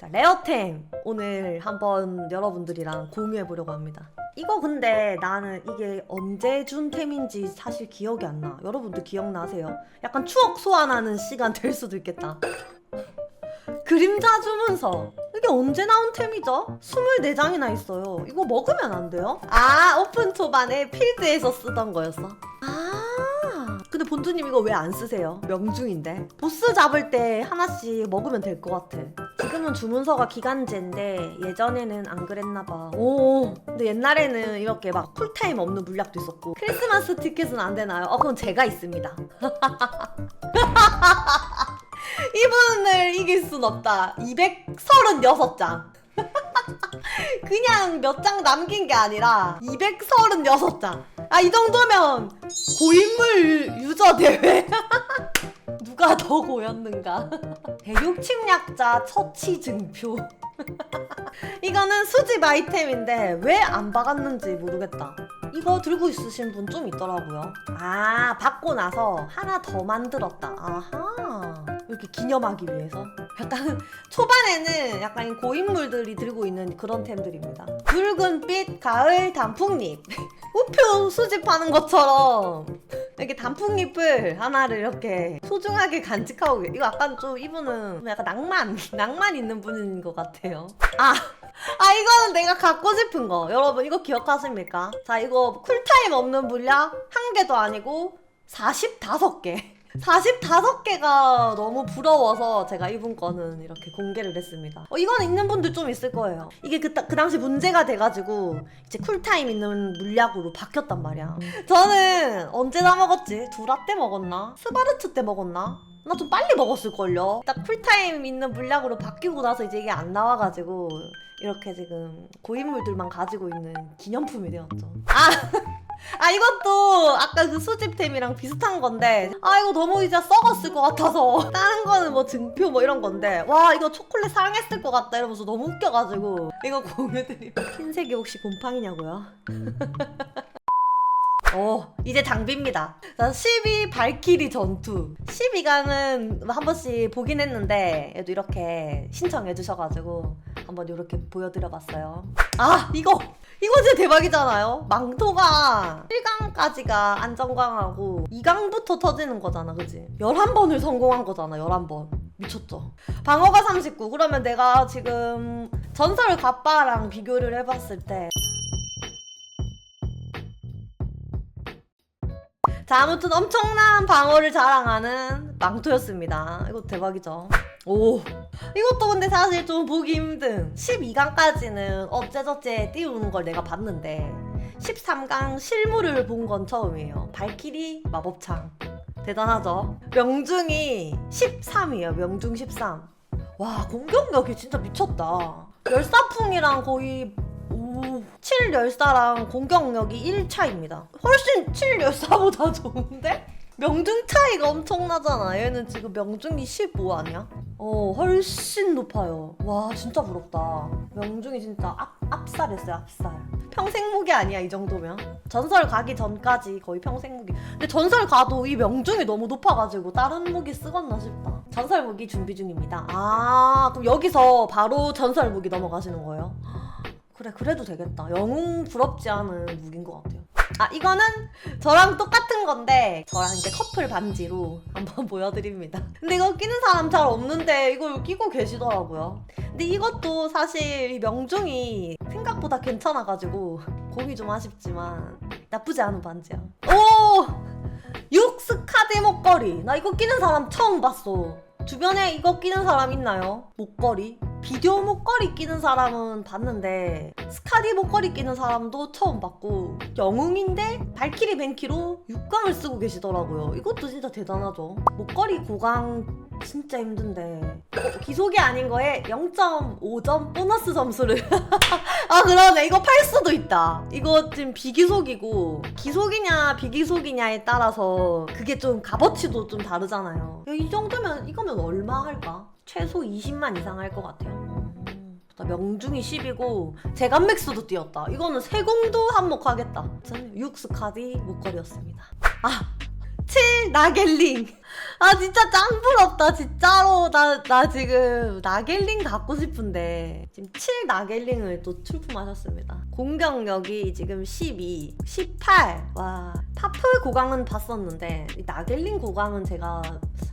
자, 레어템 오늘 한번 여러분들이랑 공유해 보려고 합니다. 이거 근데 나는 이게 언제 준 템인지 사실 기억이 안 나. 여러분들 기억나세요? 약간 추억 소환하는 시간 될 수도 있겠다. 그림자 주문서. 이게 언제 나온 템이죠? 24장이나 있어요. 이거 먹으면 안 돼요? 아, 오픈 초반에 필드에서 쓰던 거였어. 아, 근데 본주님 이거 왜 안 쓰세요? 명중인데. 보스 잡을 때 하나씩 먹으면 될 것 같아. 지금은 주문서가 기간제인데 예전에는 안 그랬나 봐. 오, 근데 옛날에는 이렇게 막 쿨타임 없는 물약도 있었고 크리스마스 티켓은 안 되나요? 어, 그럼 제가 있습니다. 이분을 이길 순 없다. 236장. 그냥 몇 장 남긴 게 아니라 236장. 아, 이 정도면 고인물 유저 대회. 누가 더 고였는가? 대륙 침략자 처치 증표. 이거는 수집 아이템인데 왜 안 박았는지 모르겠다. 이거 들고 있으신 분 좀 있더라고요. 아, 받고 나서 하나 더 만들었다. 아하. 이렇게 기념하기 위해서. 약간 초반에는 약간 고인물들이 들고 있는 그런 템들입니다. 붉은빛 가을 단풍잎. 우표 수집하는 것처럼 이렇게 단풍잎을 하나를 이렇게 소중하게 간직하고. 이거 약간 좀 이분은 약간 낭만, 낭만 있는 분인 것 같아요. 아, 아 이거는 내가 갖고 싶은 거. 여러분 이거 기억하십니까? 자 이거 쿨타임 없는 물약 한 개도 아니고 45개. 45개가 너무 부러워서 제가 이분 거는 이렇게 공개를 했습니다. 어, 이건 있는 분들 좀 있을 거예요. 이게 그, 따- 그 당시 문제가 돼가지고 이제 쿨타임 있는 물약으로 바뀌었단 말이야. 저는 언제 다 먹었지? 두라 때 먹었나? 스바르트 때 먹었나? 나 좀 빨리 먹었을걸요. 딱 쿨타임 있는 물약으로 바뀌고 나서 이제 이게 안 나와가지고 이렇게 지금 고인물들만 가지고 있는 기념품이 되었죠. 아! 아 이것도 아까 그 수집템이랑 비슷한 건데 아 이거 너무 이제 썩었을 것 같아서 다른 거는 뭐 증표 뭐 이런 건데 와 이거 초콜릿 상했을 것 같다 이러면서 너무 웃겨가지고 이거 공유드림 흰색이 혹시 곰팡이냐고요? 어, 이제 장비입니다. 자, 12 발키리 전투. 12강은 한 번씩 보긴 했는데, 얘도 이렇게 신청해 주셔가지고, 한번 이렇게 보여드려 봤어요. 아, 이거! 이거 진짜 대박이잖아요? 망토가 1강까지가 안정강하고, 2강부터 터지는 거잖아, 그지? 11번을 성공한 거잖아, 11번. 미쳤죠? 방어가 39. 그러면 내가 지금 전설 갑바랑 비교를 해봤을 때, 자, 아무튼 엄청난 방어를 자랑하는 망토였습니다. 이거 대박이죠. 오. 이것도 근데 사실 좀 보기 힘든. 12강까지는 어째저째 띄우는 걸 내가 봤는데, 13강 실물을 본 건 처음이에요. 발키리 마법창. 대단하죠? 명중이 13이에요. 명중 13. 와, 공격력이 진짜 미쳤다. 열사풍이랑 거의 오, 7 열사랑 공격력이 1차입니다. 훨씬 7 열사보다 좋은데? 명중 차이가 엄청나잖아. 얘는 지금 명중이 15 아니야? 어, 훨씬 높아요. 와, 진짜 부럽다. 명중이 진짜 앞, 압살했어요, 압살. 평생 무기 아니야, 이 정도면? 전설 가기 전까지 거의 평생 무기. 근데 전설 가도 이 명중이 너무 높아가지고 다른 무기 쓰겠나 싶다. 전설 무기 준비 중입니다. 아, 그럼 여기서 바로 전설 무기 넘어가시는 거예요? 그래 그래도 되겠다. 영웅 부럽지 않은 무기인 것 같아요. 아 이거는 저랑 똑같은 건데 저랑 이제 커플 반지로 한번 보여드립니다. 근데 이거 끼는 사람 잘 없는데 이걸 끼고 계시더라고요. 근데 이것도 사실 이 명중이 생각보다 괜찮아가지고 공이 좀 아쉽지만 나쁘지 않은 반지야. 오! 육스카드 목걸이. 나 이거 끼는 사람 처음 봤어. 주변에 이거 끼는 사람 있나요? 목걸이? 비디오 목걸이 끼는 사람은 봤는데 스카디 목걸이 끼는 사람도 처음 봤고 영웅인데 발키리 벤키로 6강을 쓰고 계시더라고요. 이것도 진짜 대단하죠. 목걸이 9강 진짜 힘든데 어, 기속이 아닌 거에 0.5점 보너스 점수를 아 그러네. 이거 팔 수도 있다. 이거 지금 비기속이고 기속이냐 비기속이냐에 따라서 그게 좀 값어치도 좀 다르잖아요. 야, 이 정도면 이거면 얼마 할까? 최소 20만 이상 할 것 같아요. 명중이 10이고 제간맥스도 뛰었다. 이거는 세공도 한몫하겠다. 저는 육스카디 목걸이였습니다. 아 7 나겔링. 아 진짜 짱 부럽다 진짜로. 나 나 지금 나겔링 갖고 싶은데. 지금 7 나겔링을 또 출품하셨습니다. 공격력이 지금 12 18와 파프 고강은 봤었는데 이 나겔링 고강은 제가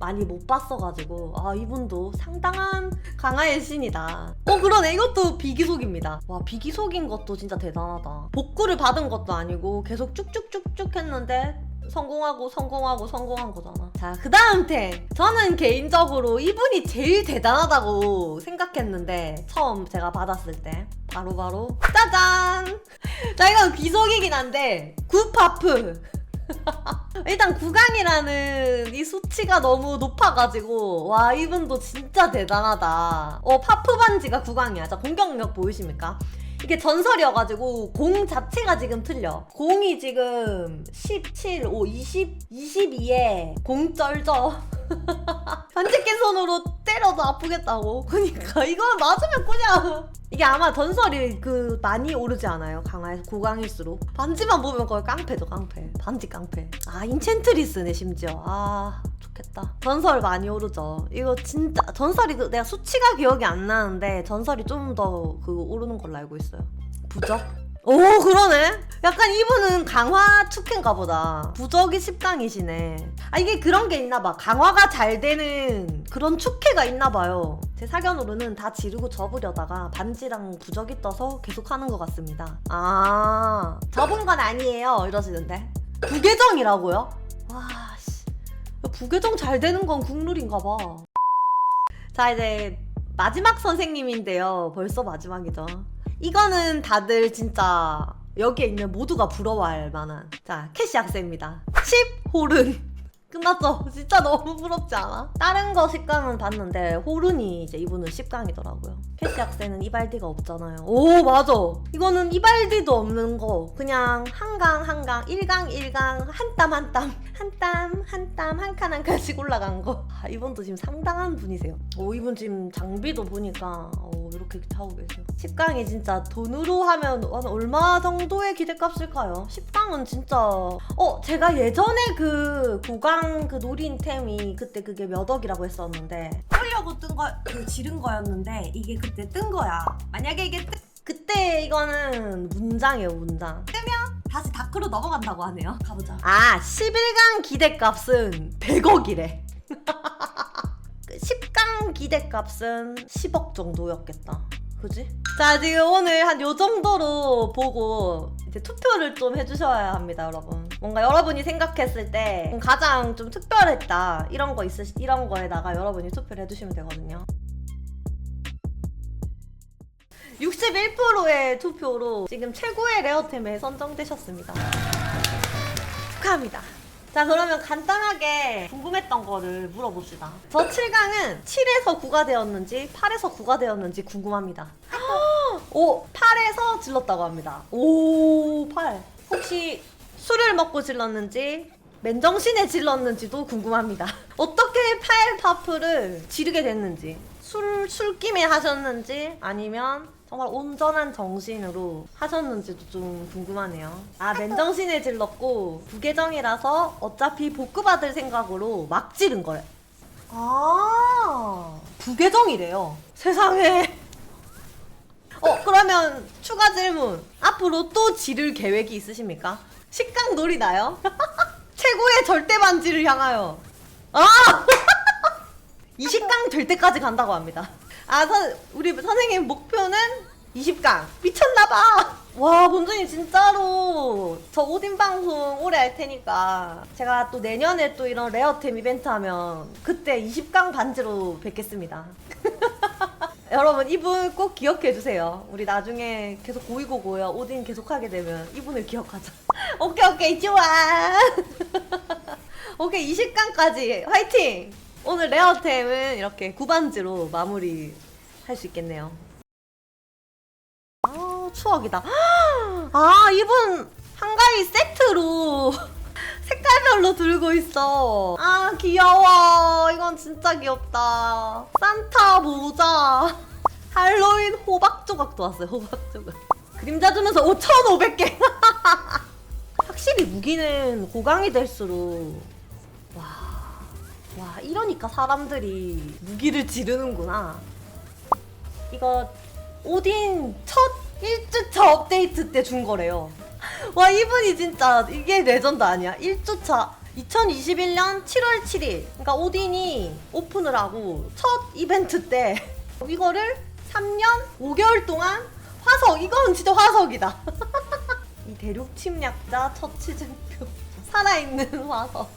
많이 못 봤어가지고 아 이분도 상당한 강화의 신이다. 어 그러네. 이것도 비기속입니다. 와 비기속인 것도 진짜 대단하다. 복구를 받은 것도 아니고 계속 쭉쭉쭉쭉 했는데 성공하고 성공하고 성공한 거잖아. 자, 그 다음 템. 저는 개인적으로 이분이 제일 대단하다고 생각했는데, 처음 제가 받았을 때. 바로바로, 짜잔! 자, 이건 비속이긴 한데, 굿파프. 일단 구강이라는 이 수치가 너무 높아가지고 와 이분도 진짜 대단하다 어 파프 반지가 구강이야 자 공격력 보이십니까? 이게 전설이어가지고 공 자체가 지금 틀려. 공이 지금 17, 5, 20, 22에 공 쩔져 반지깨 손으로 때려도 아프겠다고. 그니까 이거 맞으면 그냥 이게 아마 전설이 그 많이 오르지 않아요? 강화에서 고강일수록? 반지만 보면 거의 깡패죠 깡패. 반지 깡패. 아 인챈트리스네 심지어. 아 좋겠다. 전설 많이 오르죠. 이거 진짜 전설이 그 내가 수치가 기억이 안 나는데 전설이 좀 더 그 오르는 걸로 알고 있어요. 부적? 오 그러네? 약간 이분은 강화 축인가 보다. 부적이 10강이시네. 아 이게 그런 게 있나 봐. 강화가 잘 되는 그런 축회가 있나 봐요 제 사견으로는 다 지르고 접으려다가 반지랑 부적이 떠서 계속 하는 것 같습니다. 아 접은 건 아니에요. 이러시는데. 부계정이라고요? 와 씨. 부계정 잘 되는 건 국룰인가 봐 자 이제 마지막 선생님인데요. 벌써 마지막이죠. 이거는 다들 진짜 여기에 있는 모두가 부러워할 만한. 자 캐시 악세입니다. 10홀은 끝났죠? 진짜 너무 부럽지 않아? 다른 거 10강은 봤는데 홀은이 이제 이분은 10강이더라고요. 캐시 악세는 이발디가 없잖아요. 오 맞아. 이거는 이발디도 없는 거. 그냥 한강 한강 1강 1강 한 땀 한 땀 한 땀 한 땀 한 칸 한 칸씩 올라간 거. 아, 이분도 지금 상당한 분이세요. 오 이분 지금 장비도 보니까 오, 이렇게 타고 계세요 10강이 진짜 돈으로 하면 한 얼마 정도의 기대값일까요? 10강은 진짜 어 제가 예전에 그 고강 그 노린템이 그때 그게 몇 억이라고 했었는데 하려고 뜬거 그 지른 거였는데 이게 그때 뜬 거야. 만약에 이게 뜨, 그때 이거는 문장이에요 문장. 뜨면 다시 다크로 넘어간다고 하네요. 가보자. 아 11강 기대값은 100억이래. 10강 기대값은 10억 정도였겠다. 그지? 자, 지금 오늘 한 요 정도로 보고 이제 투표를 좀 해주셔야 합니다, 여러분. 뭔가 여러분이 생각했을 때 가장 좀 특별했다 이런 거 있으시 이런 거에다가 여러분이 투표를 해주시면 되거든요. 61%의 투표로 지금 최고의 레어템에 선정되셨습니다. 축하합니다. 자 그러면 간단하게 궁금했던 거를 물어봅시다. 저 7강은 7에서 9가 되었는지 8에서 9가 되었는지 궁금합니다. 오 8에서 질렀다고 합니다. 오 8. 혹시 술을 먹고 질렀는지 맨정신에 질렀는지도 궁금합니다. 어떻게 팔 파프를 지르게 됐는지 술 술김에 하셨는지 아니면 정말 온전한 정신으로 하셨는지도 좀 궁금하네요. 아, 맨정신에 질렀고, 부계정이라서 어차피 복구받을 생각으로 막 지른 거래. 아, 부계정이래요. 세상에. 어, 그러면 추가 질문. 앞으로 또 지를 계획이 있으십니까? 식강 놀이 나요? 최고의 절대 반지를 향하여. 아! 20강 될 때까지 간다고 합니다. 아, 선, 우리 선생님 목표는 20강. 미쳤나봐! 와, 본준이 진짜로 저 오딘 방송 오래 할 테니까 제가 또 내년에 또 이런 레어템 이벤트 하면 그때 20강 반지로 뵙겠습니다. 여러분, 이분 꼭 기억해 주세요. 우리 나중에 계속 고이고고요. 오딘 계속 하게 되면 이분을 기억하자. 오케이, 오케이, 좋아! 오케이, 20강까지 화이팅! 오늘 레어템은 이렇게 구반지로 마무리 할 수 있겠네요. 아, 추억이다. 아, 이분 한가위 세트로 색깔별로 들고 있어. 아, 귀여워. 이건 진짜 귀엽다. 산타 모자. 할로윈 호박 조각도 왔어요, 호박 조각. 그림자 주면서 5,500개. 확실히 무기는 고강이 될수록 와 이러니까 사람들이 무기를 지르는구나. 이거 오딘 첫 1주차 업데이트 때 준 거래요. 와 이분이 진짜 이게 레전드 아니야? 1주차 2021년 7월 7일. 그러니까 오딘이 오픈을 하고 첫 이벤트 때 이거를 3년 5개월 동안 화석 이건 진짜 화석이다. 이 대륙 침략자 첫 시즌표. 살아있는 화석